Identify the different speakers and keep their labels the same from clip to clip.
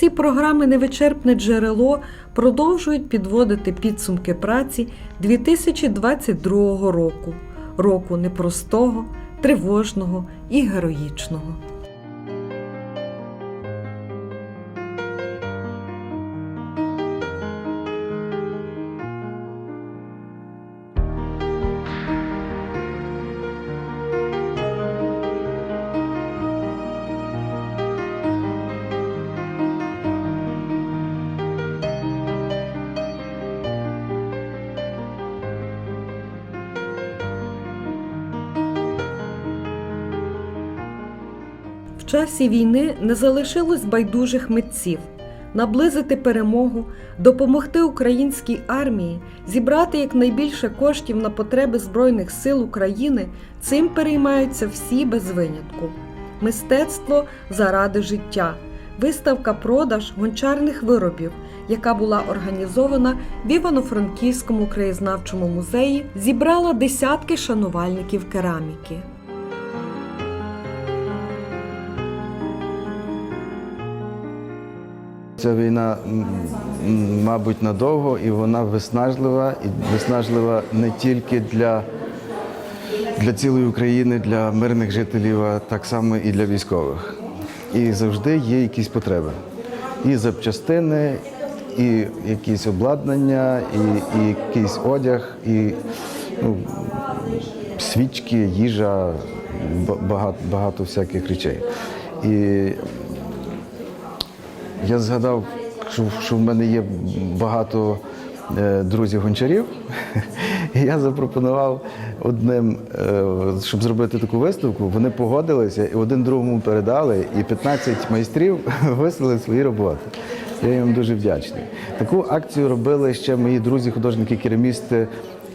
Speaker 1: Творці програми Невичерпне джерело продовжують підводити підсумки праці 2022 року, року непростого, тривожного і героїчного. Часі війни не залишилось байдужих митців. Наблизити перемогу, допомогти українській армії, зібрати якнайбільше коштів на потреби Збройних сил України цим переймаються всі без винятку. Мистецтво заради життя, виставка продаж гончарних виробів, яка була організована в Івано-Франківському краєзнавчому музеї, зібрала десятки шанувальників кераміки.
Speaker 2: Ця війна, мабуть, надовго, і вона виснажлива, і виснажлива не тільки для, для цілої України, для мирних жителів, а так само і для військових. І завжди є якісь потреби. І запчастини, і якісь обладнання, і, і якийсь одяг, і ну, свічки, їжа, багато, багато всяких речей. І я згадав, що, в мене є багато е, друзів-гончарів. І я запропонував одним, е, щоб зробити таку виставку. Вони погодилися і один другому передали, і 15 майстрів вислали свої роботи. Я їм дуже вдячний. Таку акцію робили ще мої друзі, художники, керамісти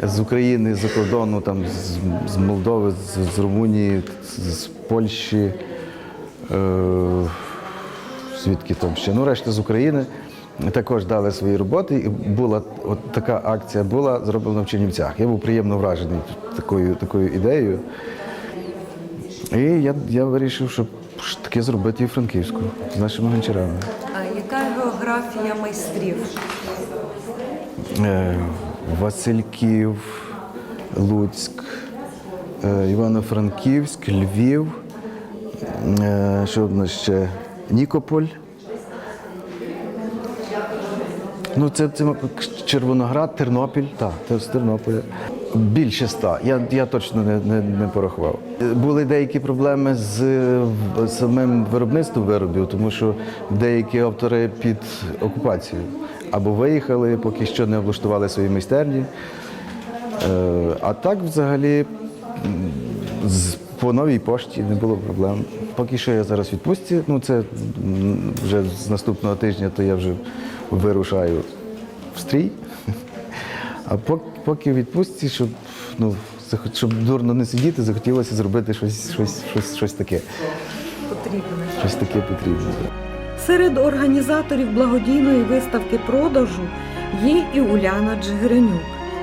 Speaker 2: з України, з-за кордону, там, з, з Молдови, з, з Румунії, з, з Польщі. Е, звідки там ще. Ну, решта з України також дали свої роботи. І була от така акція була зроблена в Чернівцях. Я був приємно вражений такою, такою ідеєю. І я, я вирішив, щоб таке зробити і в Франківську з нашими гончарами.
Speaker 1: А яка географія майстрів?
Speaker 2: Е, Васильків, Луцьк, е, Івано-Франківськ, Львів, е, що в нас ще? Нікополь. Ну, це, це Червоноград, Тернопіль, так, це з Тернополя. Більше ста. Я, я точно не, не, не порахував. Були деякі проблеми з самим виробництвом виробів, тому що деякі автори під окупацією або виїхали, поки що не облаштували свої майстерні. Е, А так, взагалі, з- по новій пошті не було проблем. Поки що я зараз відпустці. Ну, це вже з наступного тижня, то я вже вирушаю в стрій. А поки, відпустці, щоб, ну, щоб дурно не сидіти, захотілося зробити щось, щось, щось, щось таке.
Speaker 1: Потрібне.
Speaker 2: Щось таке потрібне.
Speaker 1: Серед організаторів благодійної виставки продажу є і Уляна Джигиренюк,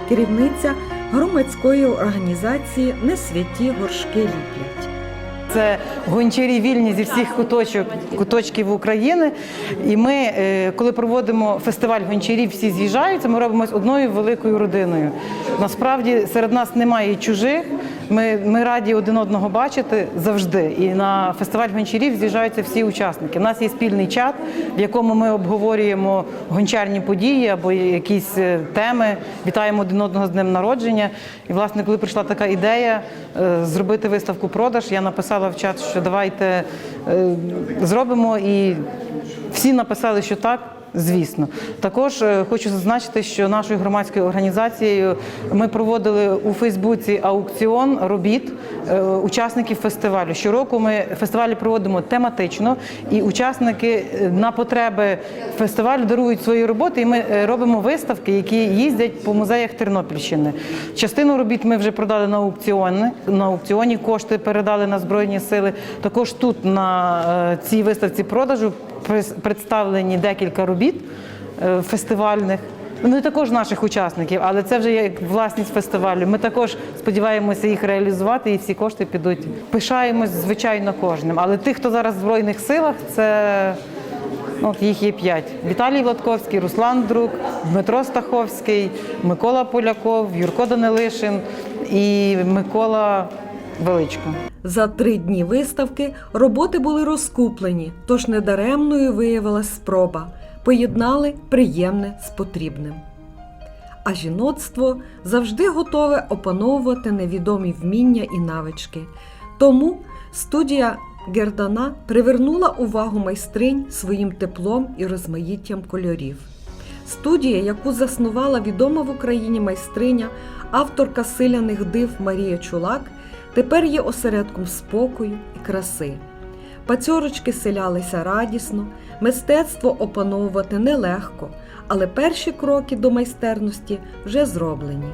Speaker 1: керівниця громадської організації Не святі горшки ліплять.
Speaker 3: Це гончарі вільні зі всіх куточок, куточків України. І ми, е, коли проводимо фестиваль гончарів, всі з'їжджаються, ми робимо одною великою родиною. Насправді серед нас немає чужих. Ми, ми раді один одного бачити завжди. І на фестиваль гончарів з'їжджаються всі учасники. У нас є спільний чат, в якому ми обговорюємо гончарні події або якісь е, теми, вітаємо один одного з днем народження. І, власне, коли прийшла така ідея е, зробити виставку продаж, я написала в чат, що давайте е, зробимо, і всі написали, що так. Звісно, також е, хочу зазначити, що нашою громадською організацією ми проводили у Фейсбуці аукціон робіт е, учасників фестивалю. Щороку ми фестивалі проводимо тематично, і учасники е, на потреби фестивалю дарують свої роботи. І ми робимо виставки, які їздять по музеях Тернопільщини. Частину робіт ми вже продали на аукціони. На аукціоні кошти передали на збройні сили. Також тут на цій виставці продажу представлені декілька робіт е, фестивальних. Вони також наших учасників, але це вже як власність фестивалю. Ми також сподіваємося їх реалізувати, і всі кошти підуть. Пишаємось, звичайно, кожним. Але тих, хто зараз в Збройних силах, це Ну, От їх є п'ять: Віталій Владковський, Руслан Друк, Дмитро Стаховський, Микола Поляков, Юрко Данилишин і Микола Величко.
Speaker 1: За три дні виставки роботи були розкуплені, тож недаремною виявилась спроба. Поєднали приємне з потрібним. А жіноцтво завжди готове опановувати невідомі вміння і навички. Тому студія Гердана привернула увагу майстринь своїм теплом і розмаїттям кольорів. Студія, яку заснувала відома в Україні майстриня, авторка силяних див Марія Чулак, тепер є осередком спокою і краси. Пацьорочки селялися радісно, мистецтво опановувати нелегко, але перші кроки до майстерності вже зроблені.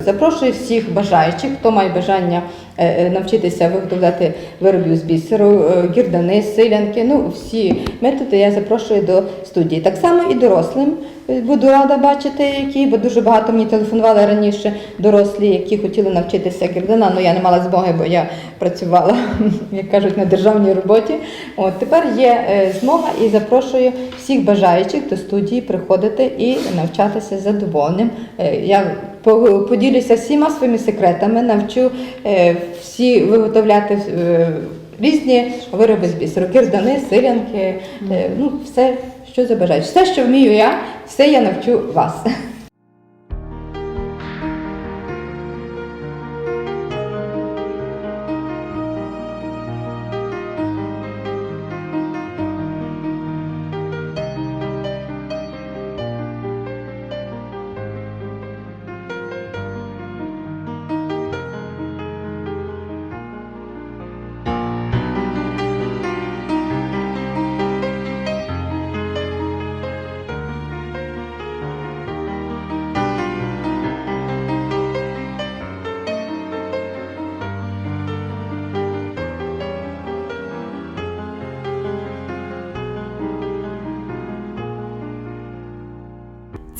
Speaker 4: Запрошую всіх бажаючих, хто має бажання е, е, навчитися виготовляти виробів з бісеру, е, гірдани, силянки. Ну, всі методи я запрошую до студії. Так само і дорослим буду рада бачити, які, бо дуже багато мені телефонували раніше дорослі, які хотіли навчитися гірдана. Ну я не мала змоги, бо я працювала, як кажуть, на державній роботі. От тепер є е, змога і запрошую всіх бажаючих до студії приходити і навчатися з задоволенням. Е, Я по- поділюся всіма своїми секретами, навчу е, всі виготовляти різні вироби з бісеру, кирдани, силянки, ну все, що забажаєш. Все, що вмію я, все я навчу вас.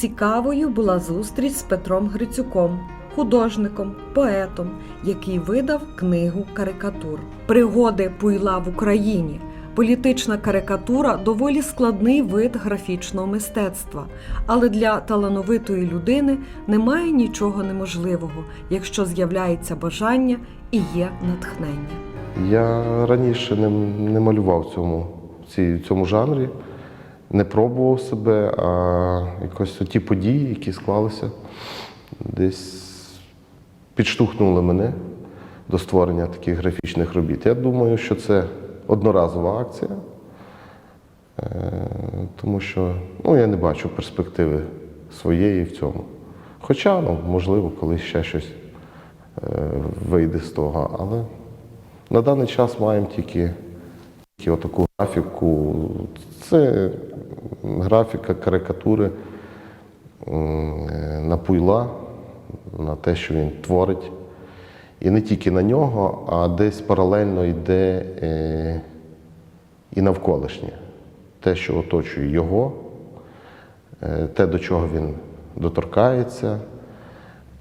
Speaker 1: Цікавою була зустріч з Петром Грицюком, художником, поетом, який видав книгу карикатур. Пригоди Пуйла в Україні. Політична карикатура доволі складний вид графічного мистецтва, але для талановитої людини немає нічого неможливого, якщо з'являється бажання і є натхнення.
Speaker 5: Я раніше не, не малював цьому, в цьому жанрі, не пробував себе, а якось ті події, які склалися, десь підштовхнули мене до створення таких графічних робіт. Я думаю, що це одноразова акція, е, тому що ну, я не бачу перспективи своєї в цьому. Хоча, ну, можливо, колись ще щось е, вийде з того, але на даний час маємо тільки, тільки отаку графіку. Це графіка карикатури на пуйла, на те, що він творить. І не тільки на нього, а десь паралельно йде е, і навколишнє. Те, що оточує його, е, те, до чого він доторкається,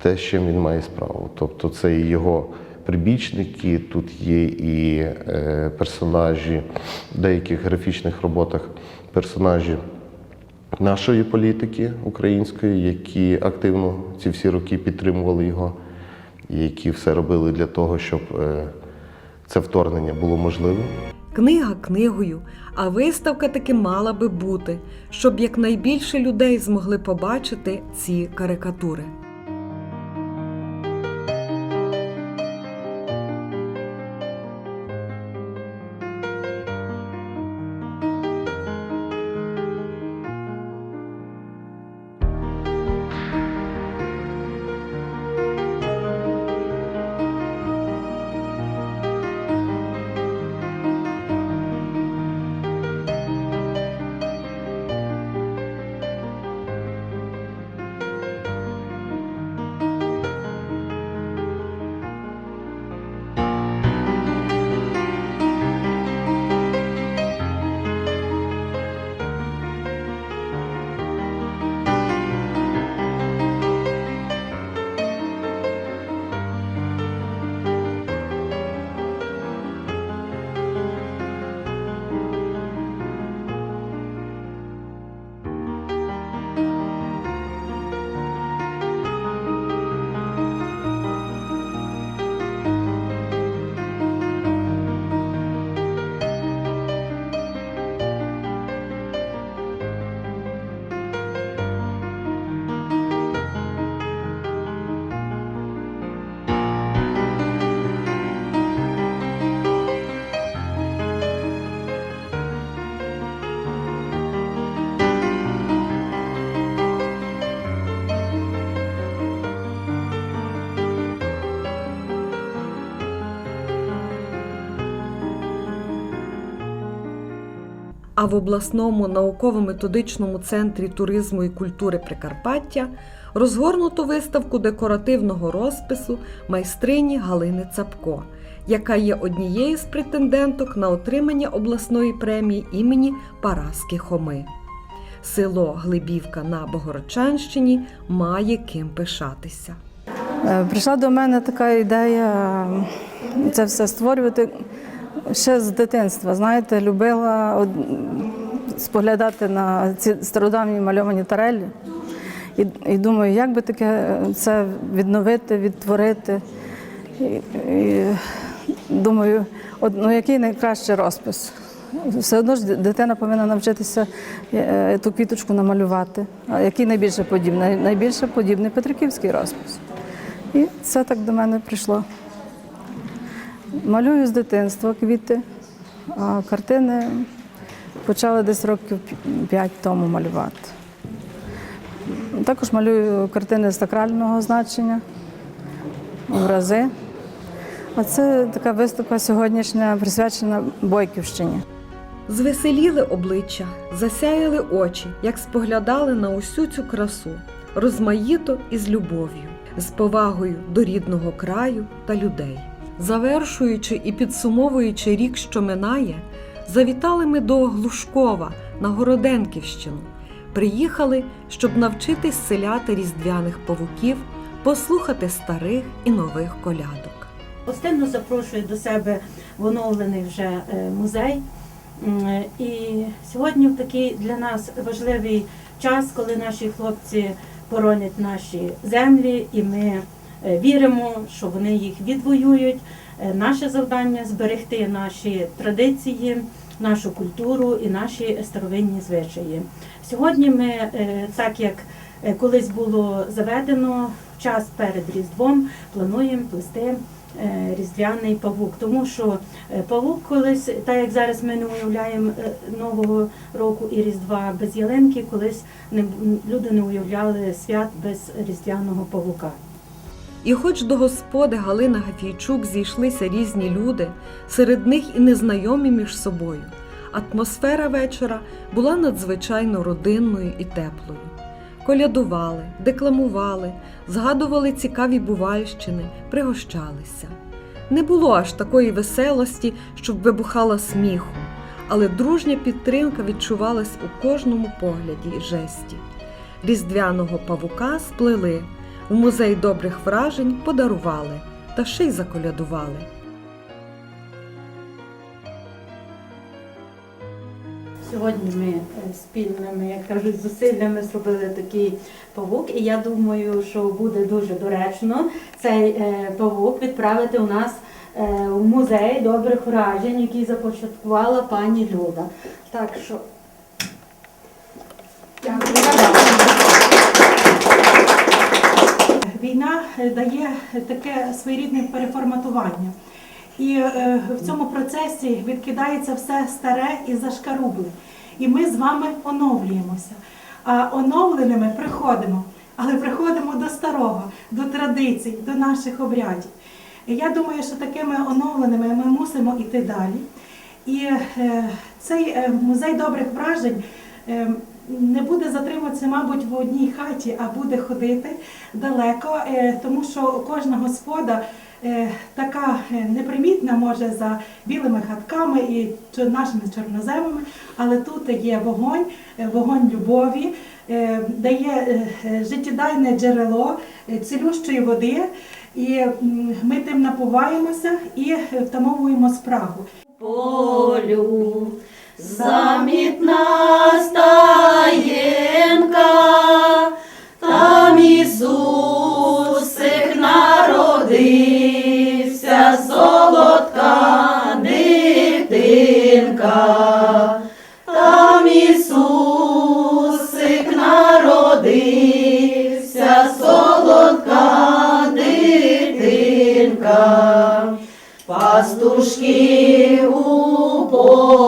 Speaker 5: те, з чим він має справу. Тобто це і його прибічники, тут є і е, персонажі в деяких графічних роботах, персонажі нашої політики української, які активно ці всі роки підтримували його, які все робили для того, щоб е, це вторгнення було можливим.
Speaker 1: Книга книгою, а виставка таки мала би бути, щоб якнайбільше людей змогли побачити ці карикатури. А в обласному науково-методичному центрі туризму і культури Прикарпаття розгорнуто виставку декоративного розпису майстрині Галини Цапко, яка є однією з претенденток на отримання обласної премії імені Параски Хоми. Село Глибівка на Богородчанщині має ким пишатися.
Speaker 6: Е, Прийшла до мене така ідея це все створювати ще з дитинства. Знаєте, любила споглядати на ці стародавні мальовані тарелі. І, і думаю, як би таке е, це відновити, відтворити. І, і думаю, от, ну, який найкращий розпис. Все одно ж дитина повинна навчитися е, ту квіточку намалювати. А який найбільше подібний? Найбільше подібний Петриківський розпис. І це так до мене прийшло. Малюю з дитинства квіти, а картини почала десь років п'ять тому малювати. Також малюю картини сакрального значення, образи. А це така виставка сьогоднішня присвячена Бойківщині.
Speaker 1: Звеселіли обличчя, засяяли очі, як споглядали на усю цю красу, розмаїто і з любов'ю, з повагою до рідного краю та людей. Завершуючи і підсумовуючи рік, що минає, завітали ми до Глушкова на Городенківщину. Приїхали, щоб навчитись селяти різдвяних павуків, послухати старих і нових колядок.
Speaker 7: Гостинно запрошую до себе в оновлений вже е, музей. І сьогодні в такий для нас важливий час, коли наші хлопці боронять наші землі, і ми е, віримо, що вони їх відвоюють. Е, Наше завдання зберегти наші традиції, нашу культуру і наші старовинні звичаї. Сьогодні ми, е, так як е, колись було заведено, час перед Різдвом плануємо плести е, різдвяний павук, тому що е, павук колись, так як зараз ми не уявляємо е, нового року і різдва без ялинки, колись люди не уявляли свят без різдвяного павука.
Speaker 1: І хоч до господи Галина Гафійчук зійшлися різні люди, серед них і незнайомі між собою, атмосфера вечора була надзвичайно родинною і теплою. Колядували, декламували, згадували цікаві бувальщини, пригощалися. Не було аж такої веселості, щоб вибухала сміху, але дружня підтримка відчувалась у кожному погляді і жесті. Різдвяного павука сплели, у музей добрих вражень подарували та ще й заколядували.
Speaker 7: Сьогодні ми е, спільними, як кажуть, зусиллями зробили такий павук, і я думаю, що буде дуже доречно цей е, павук відправити у нас е, у музей добрих вражень, який започаткувала пані Люда. Так що дякую.
Speaker 8: Дає таке своєрідне переформатування. І е, в цьому процесі відкидається все старе і зашкарубле. І ми з вами оновлюємося. А оновленими приходимо, але приходимо до старого, до традицій, до наших обрядів. Я думаю, що такими оновленими ми мусимо йти далі. І е, цей е, музей добрих вражень не буде затримуватися, мабуть, в одній хаті, а буде ходити далеко, е, тому що кожна господа е, така е, непримітна може за білими хатками і нашими чорноземами, але тут є вогонь, вогонь любові, дає життєдайне джерело цілющої води, і ми тим напуваємося і втамовуємо спрагу.
Speaker 9: полю замітна стаєнка, там Ісусик народився, солодка дитинка, там Ісусик народився, солодка дитинка. Пастушки у полю,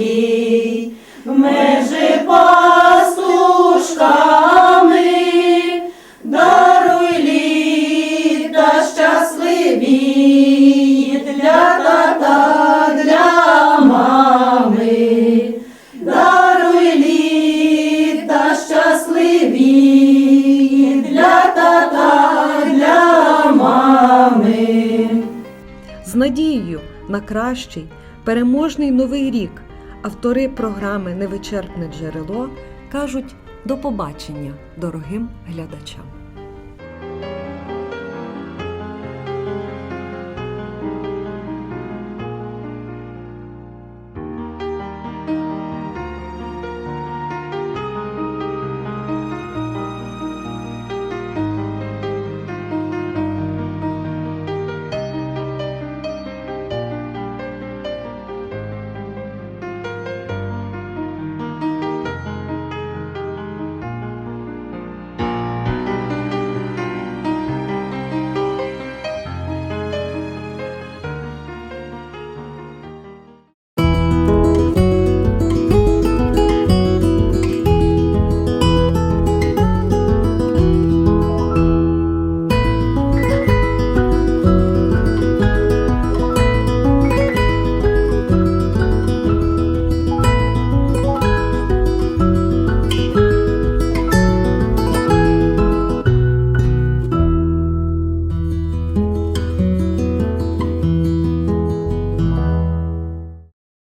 Speaker 9: тонкій, межи пастушками, даруй літа щасливі для тата, для мами, даруй літа щасливі для тата, для мами.
Speaker 1: З надією на кращий переможний новий рік автори програми Невичерпне джерело кажуть до побачення дорогим глядачам.